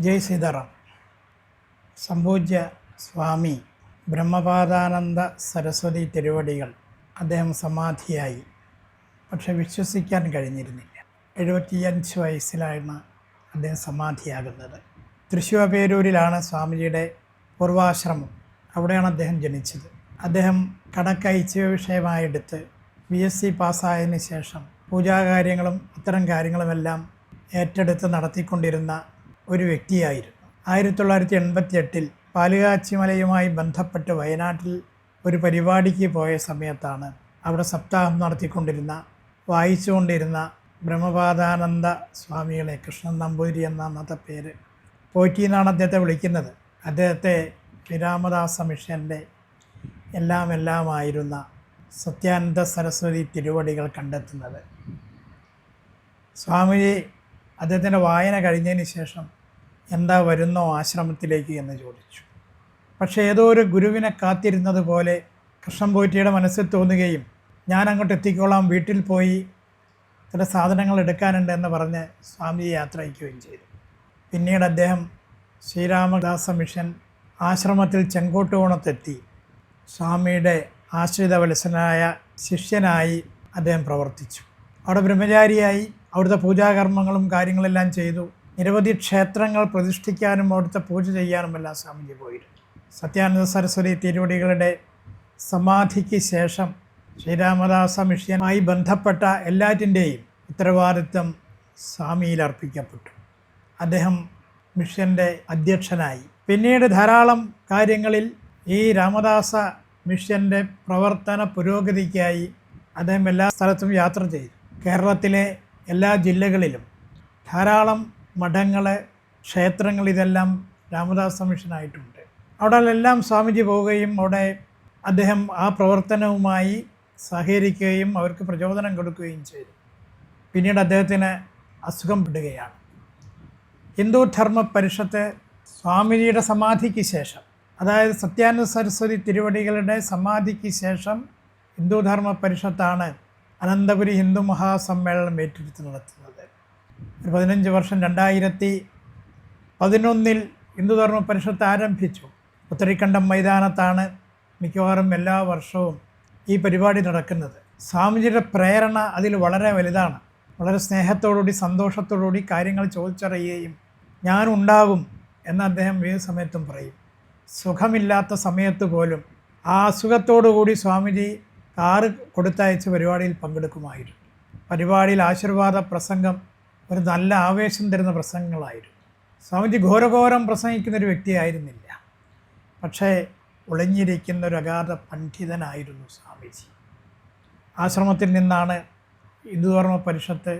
ജയ് സീതാറാം. സംപൂജ്യ സ്വാമി ബ്രഹ്മപാദാനന്ദ സരസ്വതി തിരുവടികൾ അദ്ദേഹം സമാധിയായി. പക്ഷെ വിശ്വസിക്കാൻ കഴിഞ്ഞിരുന്നില്ല. എഴുപത്തിയഞ്ച് വയസ്സിലാണ് അദ്ദേഹം സമാധിയാകുന്നത്. തൃശ്ശൂർ പേരൂരിലാണ് സ്വാമിജിയുടെ പൂർവാശ്രമം. അവിടെയാണ് അദ്ദേഹം ജനിച്ചത്. അദ്ദേഹം കണക്ക് ഐച്ഛിക വിഷയമായെടുത്ത് ബി എസ് സി പാസ്സായതിന് ശേഷം പൂജാകാര്യങ്ങളും അത്തരം കാര്യങ്ങളുമെല്ലാം ഏറ്റെടുത്ത് നടത്തിക്കൊണ്ടിരുന്ന ഒരു വ്യക്തിയായിരുന്നു. ആയിരത്തി തൊള്ളായിരത്തി എൺപത്തി എട്ടിൽ പാലുകാച്ചിമലയുമായി ബന്ധപ്പെട്ട് വയനാട്ടിൽ ഒരു പരിപാടിക്ക് പോയ സമയത്താണ് അവിടെ സപ്താഹം നടത്തിക്കൊണ്ടിരുന്ന വായിച്ചുകൊണ്ടിരുന്ന ബ്രഹ്മപാദാനന്ദ സ്വാമികളെ കൃഷ്ണൻ നമ്പൂതിരി എന്ന അന്നത്തെ പേര് പോറ്റി എന്നാണ് അദ്ദേഹത്തെ വിളിക്കുന്നത്. അദ്ദേഹത്തെ ശ്രീരാമദാസ മിഷന്റെ എല്ലാം എല്ലാമായിരുന്ന സത്യാനന്ദ സരസ്വതി തിരുവടികൾ കണ്ടെത്തുന്നത്. സ്വാമിജി അദ്ദേഹത്തിന്റെ വായന കഴിഞ്ഞതിന് ശേഷം എന്താ വരുന്നോ ആശ്രമത്തിലേക്ക് എന്ന് ചോദിച്ചു. പക്ഷേ ഏതോ ഒരു ഗുരുവിനെ കാത്തിരുന്നത് പോലെ കൃഷ്ണൻപോറ്റിയുടെ മനസ്സിൽ തോന്നുകയും ഞാൻ അങ്ങോട്ട് എത്തിക്കോളാം വീട്ടിൽ പോയി ചില സാധനങ്ങൾ എടുക്കാനുണ്ട് എന്ന് പറഞ്ഞ് സ്വാമിജി യാത്ര അയക്കുകയും ചെയ്തു. പിന്നീട് അദ്ദേഹം ശ്രീരാമദാസ മിഷൻ ആശ്രമത്തിൽ ചെങ്കോട്ടുകോണത്തെത്തി. സ്വാമിയുടെ ആശ്രിത വത്സനായ ശിഷ്യനായി അദ്ദേഹം പ്രവർത്തിച്ചു. അവിടെ ബ്രഹ്മചാരിയായി അവിടുത്തെ പൂജാകർമ്മങ്ങളും കാര്യങ്ങളെല്ലാം ചെയ്തു. നിരവധി ക്ഷേത്രങ്ങൾ പ്രതിഷ്ഠിക്കാനും അവിടുത്തെ പൂജ ചെയ്യാനുമെല്ലാം സ്വാമിജി പോയിരുന്നു. സത്യാനന്ദ സരസ്വതി തിരുവടികളുടെ സമാധിക്ക് ശേഷം ശ്രീരാമദാസ മിഷ്യനുമായി ബന്ധപ്പെട്ട എല്ലാറ്റിന്റെയും ഉത്തരവാദിത്വം സ്വാമിയിൽ അർപ്പിക്കപ്പെട്ടു. അദ്ദേഹം മിഷ്യന്റെ അധ്യക്ഷനായി. പിന്നീട് ധാരാളം കാര്യങ്ങളിൽ ഈ രാമദാസ മിഷ്യന്റെ പ്രവർത്തന പുരോഗതിക്കായി അദ്ദേഹം എല്ലാ സ്ഥലത്തും യാത്ര ചെയ്തു. കേരളത്തിലെ എല്ലാ ജില്ലകളിലും ധാരാളം മഠങ്ങൾ ക്ഷേത്രങ്ങൾ ഇതെല്ലാം രാമദാസ മിഷനായിട്ടുണ്ട്. അവിടെ എല്ലാം സ്വാമിജി പോവുകയും അവിടെ അദ്ദേഹം ആ പ്രവർത്തനവുമായി സഹകരിക്കുകയും അവർക്ക് പ്രചോദനം കൊടുക്കുകയും ചെയ്തു. പിന്നീട് അദ്ദേഹത്തിന് അസുഖം പെടുകയാണ്. ഹിന്ദു ധർമ്മ പരിഷത്ത് സ്വാമിജിയുടെ സമാധിക്ക് ശേഷം അതായത് സത്യാനന്ദ സരസ്വതി തിരുവടികളുടെ സമാധിക്ക് ശേഷം ഹിന്ദുധർമ്മ പരിഷത്താണ് അനന്തപുരി ഹിന്ദു മഹാസമ്മേളനം ഏറ്റെടുത്ത് നടത്തുന്നത്. ഒരു പതിനഞ്ച് വർഷം രണ്ടായിരത്തി പതിനൊന്നിൽ ഹിന്ദുധർമ്മ പരിഷത്ത് ആരംഭിച്ചു. ഉത്തരിക്കണ്ടം മൈതാനത്താണ് മിക്കവാറും എല്ലാ വർഷവും ഈ പരിപാടി നടക്കുന്നത്. സ്വാമിജിയുടെ പ്രേരണ അതിൽ വളരെ വലുതാണ്. വളരെ സ്നേഹത്തോടുകൂടി സന്തോഷത്തോടുകൂടി കാര്യങ്ങൾ ചോദിച്ചറിയുകയും ഞാനുണ്ടാകും എന്ന് അദ്ദേഹം ഏത് സമയത്തും പറയും. സുഖമില്ലാത്ത സമയത്ത് പോലും ആ കൂടി സ്വാമിജി കാറ് കൊടുത്തയച്ച പരിപാടിയിൽ പങ്കെടുക്കുമായിരുന്നു. പരിപാടിയിൽ ആശീർവാദ പ്രസംഗം ഒരു നല്ല ആവേശം തരുന്ന പ്രസംഗങ്ങളായിരുന്നു. സ്വാമിജി ഘോരഘോരം പ്രസംഗിക്കുന്ന ഒരു വ്യക്തിയായിരുന്നില്ല. പക്ഷേ ഒളിഞ്ഞിരിക്കുന്ന ഒരു അഗാധ പണ്ഡിതനായിരുന്നു സ്വാമിജി. ആശ്രമത്തിൽ നിന്നാണ് ഹിന്ദുധർമ്മ പരിഷത്ത്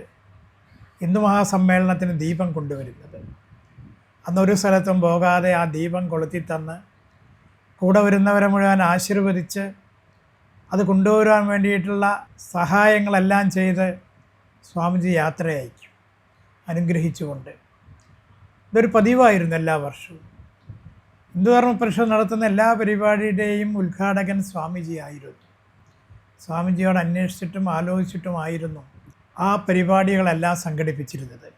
ഹിന്ദു മഹാസമ്മേളനത്തിന് ദീപം കൊണ്ടുവരുന്നത്. അന്നൊരു സ്ഥലത്തും പോകാതെ ആ ദീപം കൊളുത്തി തന്ന് കൂടെ വരുന്നവരെ മുഴുവൻ ആശീർവദിച്ച് അത് കൊണ്ടുവരാൻ വേണ്ടിയിട്ടുള്ള സഹായങ്ങളെല്ലാം ചെയ്ത് സ്വാമിജി യാത്ര അയക്കും അനുഗ്രഹിച്ചുകൊണ്ട്. ഇതൊരു പതിവായിരുന്നു എല്ലാ വർഷവും. ഹിന്ദുധർമ്മ പരിഷത്ത് നടത്തുന്ന എല്ലാ പരിപാടിയുടെയും ഉദ്ഘാടകൻ സ്വാമിജി ആയിരുന്നു. സ്വാമിജിയോട് അന്വേഷിച്ചിട്ടും ആലോചിച്ചിട്ടുമായിരുന്നു ആ പരിപാടികളെല്ലാം സംഘടിപ്പിച്ചിരുന്നത്.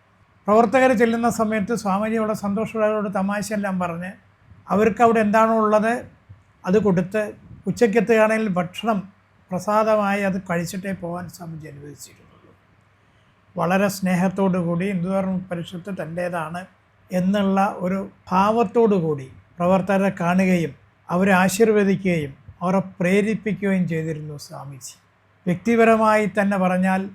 പ്രവർത്തകർ ചെല്ലുന്ന സമയത്ത് സ്വാമിജി അവിടെ സന്തോഷമുള്ളവരോട് തമാശയെല്ലാം പറഞ്ഞ് അവർക്ക് അവിടെ എന്താണോ ഉള്ളത് അത് കൊടുത്ത് ഉച്ചയ്ക്കെത്തുകയാണെങ്കിൽ ഭക്ഷണം പ്രസാദമായി അത് കഴിച്ചിട്ടേ പോകാൻ സ്വാമിജി അനുവദിച്ചിരുന്നുള്ളൂ. വളരെ സ്നേഹത്തോടു കൂടി ഹിന്ദുധർമ്മ പരിഷത്ത് തന്റേതാണ് എന്നുള്ള ഒരു ഭാവത്തോടു കൂടി പ്രവർത്തകരെ കാണുകയും അവരെ ആശീർവദിക്കുകയും അവരെ പ്രേരിപ്പിക്കുകയും ചെയ്തിരുന്നു സ്വാമിജി. വ്യക്തിപരമായി തന്നെ പറഞ്ഞാൽ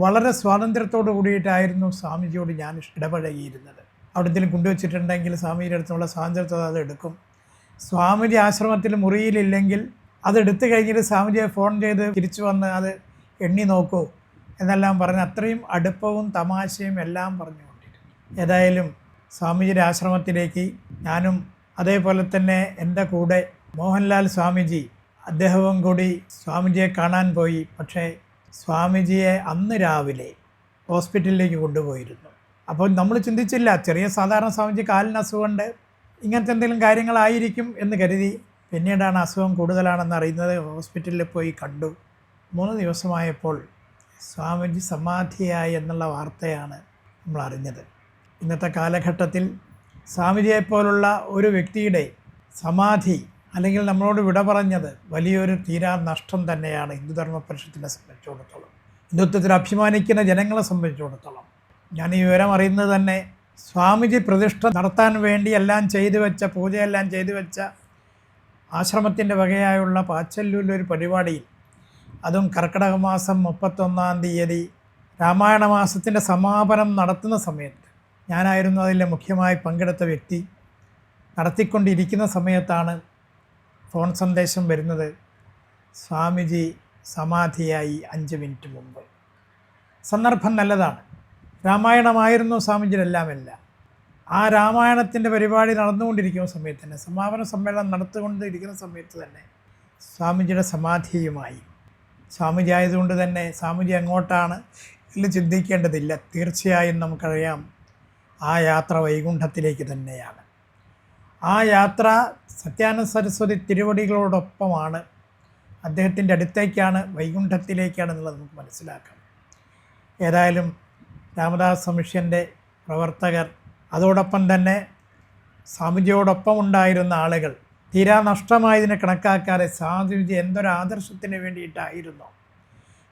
വളരെ സ്വാതന്ത്ര്യത്തോടു കൂടിയിട്ടായിരുന്നു സ്വാമിജിയോട് ഞാൻ ഇടപഴകിയിരുന്നത്. അവിടെ എന്തെങ്കിലും കൊണ്ടുവച്ചിട്ടുണ്ടെങ്കിൽ സ്വാമിജിയുടെ അടുത്തുള്ള സ്വാതന്ത്ര്യത്തോടെ അത് എടുക്കും. സ്വാമിജി ആശ്രമത്തിൽ മുറിയിലില്ലെങ്കിൽ അതെടുത്തു കഴിഞ്ഞിട്ട് സ്വാമിജിയെ ഫോൺ ചെയ്ത് തിരിച്ചു വന്ന് അത് എണ്ണി നോക്കൂ എന്നെല്ലാം പറഞ്ഞ് അത്രയും അടുപ്പവും തമാശയും എല്ലാം പറഞ്ഞുകൊണ്ടിരുന്നു ഏതായാലും സ്വാമിജിയുടെ ആശ്രമത്തിലേക്ക് ഞാനും അതേപോലെ തന്നെ എന്റെ കൂടെ മോഹൻലാൽ സ്വാമിജി അദ്ദേഹവും കൂടി സ്വാമിജിയെ കാണാൻ പോയി. പക്ഷേ സ്വാമിജിയെ അന്ന് രാവിലെ ഹോസ്പിറ്റലിലേക്ക് കൊണ്ടുപോയിരുന്നു. അപ്പോൾ നമ്മൾ ചിന്തിച്ചില്ല ചെറിയ സാധാരണ സ്വാമിജി കാലിന് അസുഖമുണ്ട് ഇങ്ങനത്തെ എന്തെങ്കിലും കാര്യങ്ങളായിരിക്കും എന്ന് കരുതി പിന്നീടാണ് അസുഖം കൂടുതലാണെന്ന് അറിയുന്നത്. ഹോസ്പിറ്റലിൽ പോയി കണ്ടു. മൂന്ന് ദിവസമായപ്പോൾ സ്വാമിജി സമാധിയായി എന്നുള്ള വാർത്തയാണ് നമ്മൾ അറിഞ്ഞത്. ഇന്നത്തെ കാലഘട്ടത്തിൽ സ്വാമിജിയെപ്പോലുള്ള ഒരു വ്യക്തിയുടെ സമാധി അല്ലെങ്കിൽ നമ്മളോട് വിട പറഞ്ഞത് വലിയൊരു തീരാ നഷ്ടം തന്നെയാണ് ഹിന്ദുധർമ്മ പരിഷത്തിനെ സംബന്ധിച്ചിടത്തോളം. ഹിന്ദുത്വത്തിൽ അഭിമാനിക്കുന്ന ജനങ്ങളെ സംബന്ധിച്ചിടത്തോളം. ഞാൻ ഈ വിവരം അറിയുന്നത് തന്നെ സ്വാമിജി പ്രതിഷ്ഠ നടത്താൻ വേണ്ടി എല്ലാം ചെയ്തു വെച്ച പൂജയെല്ലാം ചെയ്തു വെച്ച ആശ്രമത്തിന്റെ വകയായുള്ള പാച്ചല്ലൂരിലൊരു പരിപാടിയിൽ അതും കർക്കിടക മാസം മുപ്പത്തൊന്നാം തീയതി രാമായണ മാസത്തിന്റെ സമാപനം നടത്തുന്ന സമയത്ത് ഞാനായിരുന്നു അതിന്റെ മുഖ്യമായി പങ്കെടുത്ത വ്യക്തി. നടത്തിക്കൊണ്ടിരിക്കുന്ന സമയത്താണ് ഫോൺ സന്ദേശം വരുന്നത് സ്വാമിജി സമാധിയായി അഞ്ച് മിനിറ്റ് മുമ്പ്. സന്ദർഭം നല്ലതാണ്. രാമായണമായിരുന്നു സ്വാമിജി എല്ലാം ആ രാമായണത്തിന്റെ പരിപാടി നടന്നുകൊണ്ടിരിക്കുന്ന സമയത്ത് തന്നെ സമാപന സമ്മേളനം നടത്തുകൊണ്ടിരിക്കുന്ന സമയത്ത് തന്നെ സ്വാമിജിയുടെ സമാധിയുമായി. സ്വാമിജി ആയതുകൊണ്ട് തന്നെ സ്വാമിജി അങ്ങോട്ടാണ് ഇതിൽ ചിന്തിക്കേണ്ടതില്ല. തീർച്ചയായും നമുക്കറിയാം ആ യാത്ര വൈകുണ്ഠത്തിലേക്ക് തന്നെയാണ്. ആ യാത്ര സത്യാനന്ദ സരസ്വതി തിരുവടികളോടൊപ്പമാണ്. അദ്ദേഹത്തിന്റെ അടുത്തേക്കാണ് വൈകുണ്ഠത്തിലേക്കാണ് എന്നുള്ളത് നമുക്ക് മനസ്സിലാക്കാം. ഏതായാലും രാമദാസ് മിഷ്യന്റെ പ്രവർത്തകർ അതോടൊപ്പം തന്നെ സ്വാമിജിയോടൊപ്പം ഉണ്ടായിരുന്ന ആളുകൾ തീരാ നഷ്ടമായതിനെ കണക്കാക്കാതെ സ്വാമിജി എന്തൊരു ആദർശത്തിന് വേണ്ടിയിട്ടായിരുന്നു?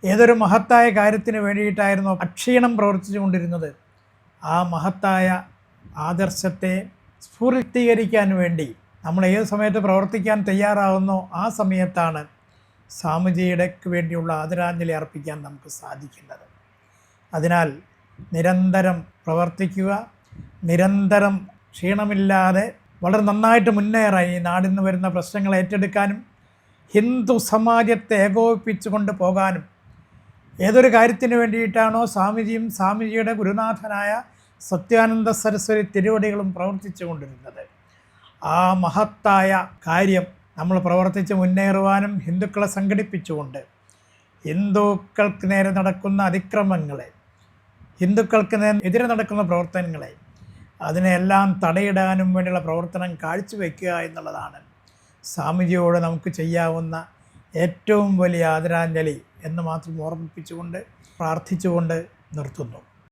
ഏതൊരു മഹത്തായ കാര്യത്തിന് വേണ്ടിയിട്ടായിരുന്നു അക്ഷീണം പ്രവർത്തിച്ചു കൊണ്ടിരുന്നത് ആ മഹത്തായ ആദർശത്തെ സ്ഫൂർത്തീകരിക്കാൻ വേണ്ടി നമ്മൾ ഏത് സമയത്ത് പ്രവർത്തിക്കാൻ തയ്യാറാവുന്നോ ആ സമയത്താണ് സ്വാമിജിയുടെ വേണ്ടിയുള്ള ആദരാഞ്ജലി അർപ്പിക്കാൻ നമുക്ക് സാധിക്കുന്നത്. അതിനാൽ നിരന്തരം പ്രവർത്തിക്കുക നിരന്തരം ക്ഷീണമില്ലാതെ വളരെ നന്നായിട്ട് മുന്നേറാൻ ഈ നാടിൽ നിന്ന് വരുന്ന പ്രശ്നങ്ങൾ ഏറ്റെടുക്കാനും ഹിന്ദു സമാജത്തെ ഏകോപിപ്പിച്ചുകൊണ്ട് പോകാനും ഏതൊരു കാര്യത്തിന് വേണ്ടിയിട്ടാണോ സ്വാമിജിയും സ്വാമിജിയുടെ ഗുരുനാഥനായ സത്യാനന്ദ സരസ്വതി തിരുവടികളും പ്രവർത്തിച്ചു കൊണ്ടിരുന്നത്. ആ മഹത്തായ കാര്യം നമ്മൾ പ്രവർത്തിച്ച് മുന്നേറുവാനും ഹിന്ദുക്കളെ സംഘടിപ്പിച്ചുകൊണ്ട് ഹിന്ദുക്കൾക്ക് നേരെ നടക്കുന്ന അതിക്രമങ്ങളെ ഹിന്ദുക്കൾക്ക് എതിരെ നടക്കുന്ന പ്രവർത്തനങ്ങളെ അതിനെല്ലാം തടയിടാനും വേണ്ടിയുള്ള പ്രവർത്തനം കാഴ്ചവെക്കുക എന്നുള്ളതാണ് സ്വാമിജിയോട് നമുക്ക് ചെയ്യാവുന്ന ഏറ്റവും വലിയ ആദരാഞ്ജലി എന്ന് മാത്രം ഓർമ്മിപ്പിച്ചുകൊണ്ട് പ്രാർത്ഥിച്ചുകൊണ്ട് നിർത്തുന്നു.